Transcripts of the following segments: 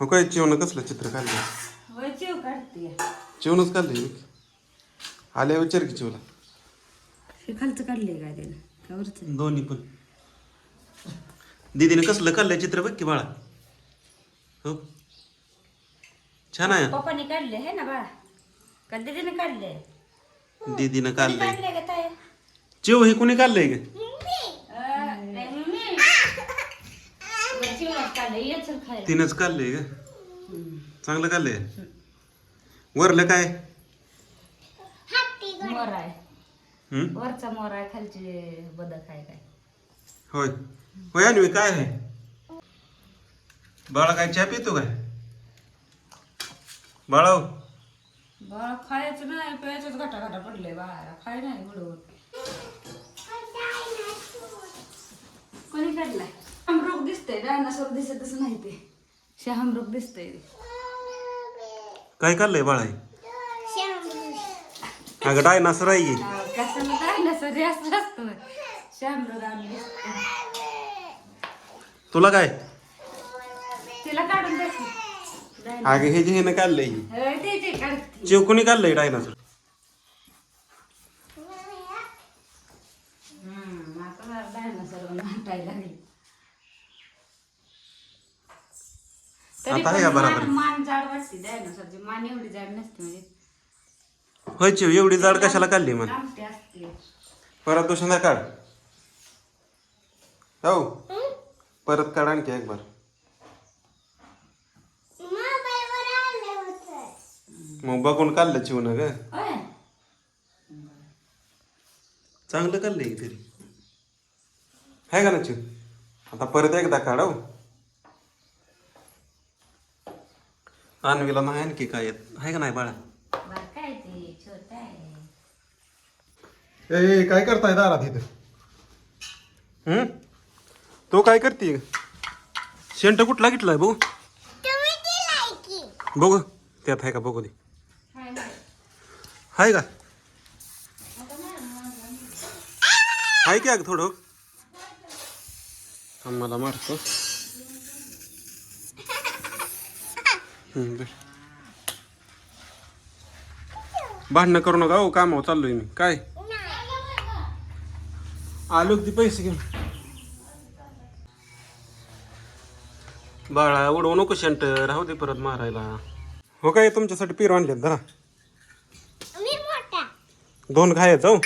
हो काय चिवण कसलं? चित्र काढलं. होय चिव काढते. चिवणच काढले आले विचार की चिवला हे खालचं काढले काय त्यानं? का वरचं? दोन्ही पण. दीदीने कसलं काढलंय चित्र बघ की बाळा. हो. छान आहे. पप्पाने काढले हे ना बाळा? का दीदीने काढले दीदीनं काढलंय. काढले का चिव हे कोणी काढलंय ग? काढले तिनंच काढलंय ग चांगलं काढलंय? वरलं काय? मोर आहे हम्म? वरचा मोर आहे खालची बदक आहे काय. होय. होय अन्वी काय आहे? बाळा काय चहा पितो काय? बाळा हो. बाळा खायचं नाही प्यायचंच घाटा घाटा पडले बाळाला. खाय नाही बुडवून कोणी काढलाय? दिसतंय डायनासोर दिसतच नाही ते दिसतंय काय काढलंय बाळा हे? अगं डायनासर आहे ही. कशाला डायनासोर जास्त असतो शहामृग आणली तुला काय तिला काढून की. अगं हे जे हिनं काढलंय ही. होय, ते ते काढते चिव कोणी काढलंय डायनासर हम्म, आता मला डायनासोर वाटायला लागली तरी आता आहे पण का बरोबर? मान- मान जाड वाटते डायनासोरची मान एवढी जाड नसते म्हणजे. एवढी जाड कशाला काढली मग? लांबटी असते. परत दुसऱ्यांदा काढ. हो परत काढ आणखी एक बार मग बघून काढलं चिवनं ग. होय. चांगलं काढलंय की तरी. आहे का ना चिव? आता परत एकदा काढ हो. अन्वीला नाही आणखी काय येत? आहे का नाही बाळा? बरं काय ते? छोट आहे. ए काय करताय दारात इथं? हम्म तो काय करते? शेंट कुठला घेतलाय बघू? बघू. त्यात आहे का? बघू दे. हाय, हाय. आहे का आहे की अगं थोडं? मला मारतो. भांडणं करू नका हो कामावर चाललोय मी. काय? आलो ती पैसे घेऊन. बाळा उडवू नको शेंट राहू दे परत मारायला. हो काय तुमच्यासाठी पिरो आणले धरा दोन खायचं जाऊ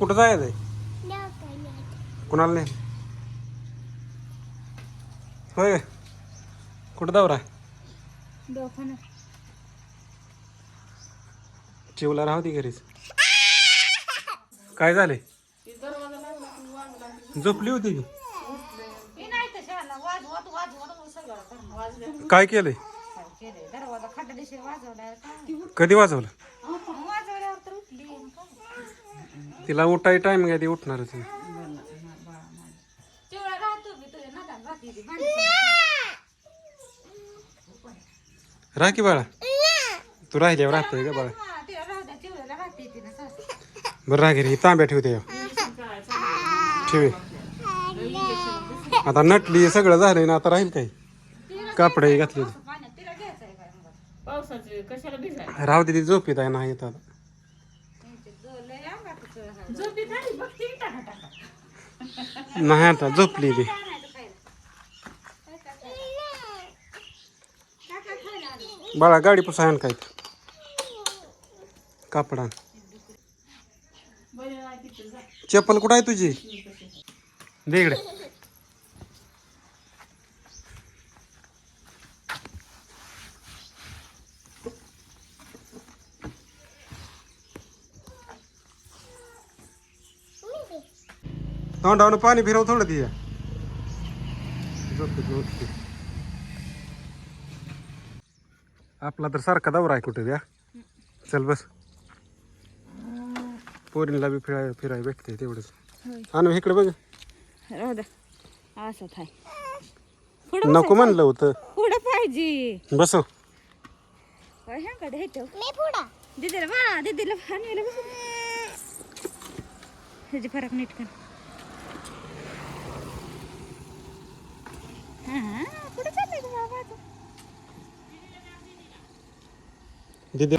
कुठं जायचंय? कुणाला नाही. होय कुठं दौरा दवाखाना चिवला राहू दे घरीच काय झाले झोपली होती की मी नाही तशाला वाजवत वाजवत सगळं करणं. वाजलं. काय केलंय काय केलंय? दरवाजा खड्डा दिशेने वाजवलाय का? कधी वाजवलं वाजवल्यावर तर उठली काय? तिला उठाय टाइम काय ती उठणारच आहे. चिवळा राहतो मी तुझ्या नका राहते ती भांडी. राह की बाळा. तू राहिल्यावर राहते का बाळा? ना. बरं राह घरी ही तांब्या ठेवते. ठेवे. आता नटली सगळं झालंय ना आता राहील काय? कापडही घातली. पाण्यात तिला घ्यायचं आहे काय मग? पावसाचे कशाला भिजाय राहू दे ती झोपीत आहे नाही येत आता. नाही आता झोपली ती आणायचं खायला. टाका खायला आली. बाळा गाडी पुसायन काय कापडा चप्पल कुठं आहे तुझी? दे इकडे. तोंडावनं पाणी फिरव थोडं तिच्या झोपते ती, उठते. आपला तर सारखा दौरा आहे कुठे द्या? चल बस. पोरींला बी फिराय फिराय भेटते तेवढंच. आणि इकडे बघ. राहू द्या असं थाय नको म्हणलं होतं. पुढं पाहिजे. बसव. ह्याकडे हे ठेव मी पुढा. दीदीला आणलेलं ह्याची फरक नीट कर. कुठे चाललंय गं बाबा तू? आणि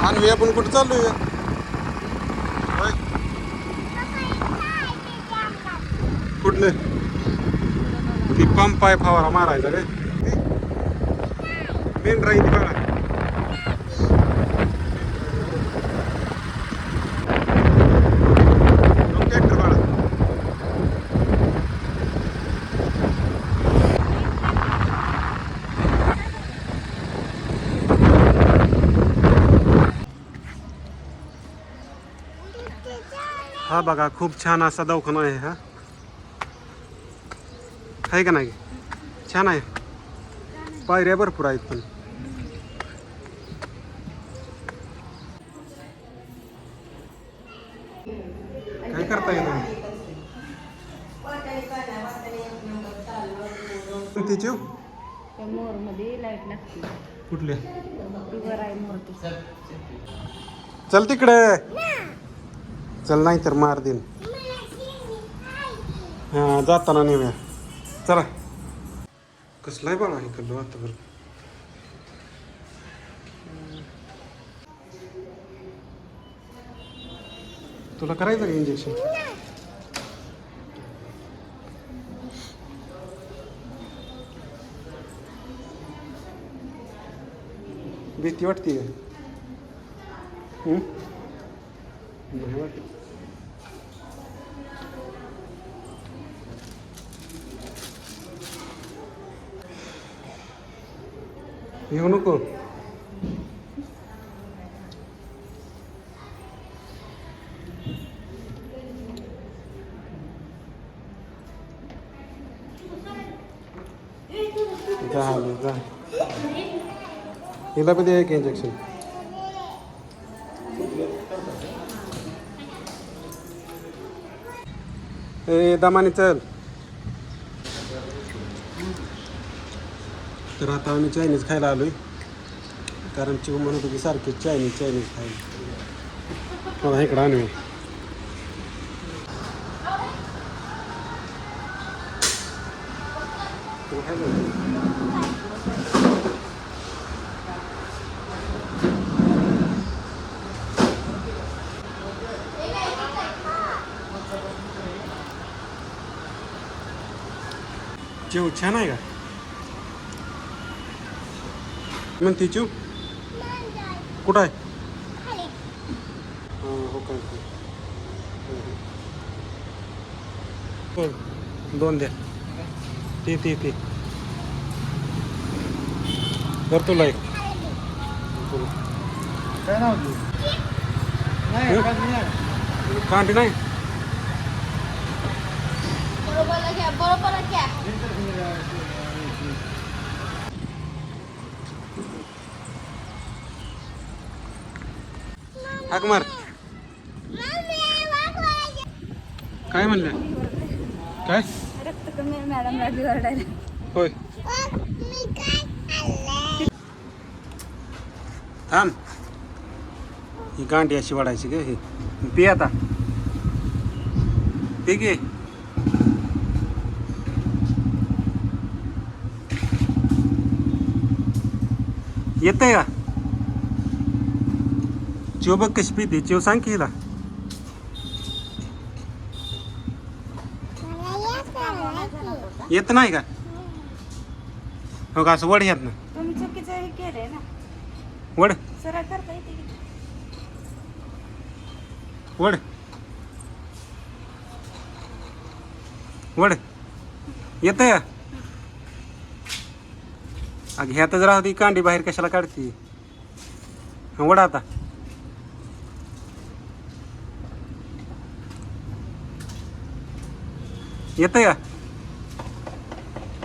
आणवी आपण कुठं चाललोय? होय? ती पंप आहे फवारा मारायचा रे. मेन राहिली बघा बघा खूप छान असा दवाखाना आहे हा. आहे का नाही? छान आहे. पायऱ्या भरपूर आहेत पण. काय करताय तुम्ही? तिची त्या मोरमध्ये लाईट लागते. कुठल्या? वर आहे मोर ती. चल तिकडे. चल नाही तर मार देईन. हा जाताना नेऊया. चला. कसलाय बाळा हे कल्लो आता बरं तुला करायचं का इंजेक्शन भीती वाटते. नाही येऊ नको. झालं जा. हिला पण द्या एक इंजेक्शन ए दमाने चल. तर आता आम्ही चायनीज खायला आलो आहे कारण चिव म्हणत होती सारखे चायनीज चायनीज खायला. मला इकडं आणू जेव छान आहे का? म्हणते चिव कुठं आहे हा, हो काय काय. हो, दोन द्या ते ते ते कर तुला एक तुला. कांटी नाही हाक मार. काय म्हणलं? काय? मॅडम लागली ओरडायला होय. थांब. ही गांडी अशी वाढायची ग ही. पी आता. पी घे येतंय का? चिव बघ कशी पिते चिव सांग की हिला. येत नाही का? हो का असं वड येत ना तुम्ही चुकीचं हे केलंय ना. वड. सरळ करता येते की. वड. वड. येत अग ह्यातच राहते कांडी बाहेर कशाला काढते? वड आता. येतंय का?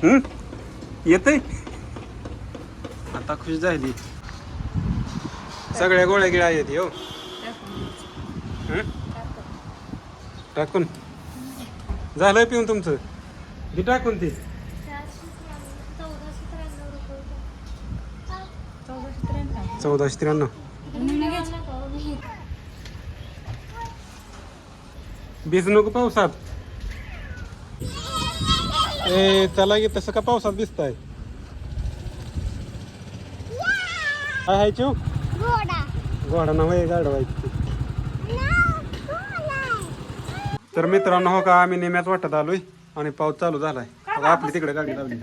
हम्म येतंय? आता खुश झाली. सगळ्या गोळ्या गिळ्या येते हो हं? टाकून. झालंय पिऊन तुमचं? घे टाकून ते. चौदाशे त्र्याण्णव. चौदाशे त्र्याण्णव. भिज नको पावसात ए चला की तसं का पावसात भिजताय काय हाय चिव घोडा. ना होय गाडवायची तर मित्रांनो हो का आम्ही नेम्यात वाटत आलोय आणि पाऊस चालू झालाय. आपली तिकडे गाडी लावली.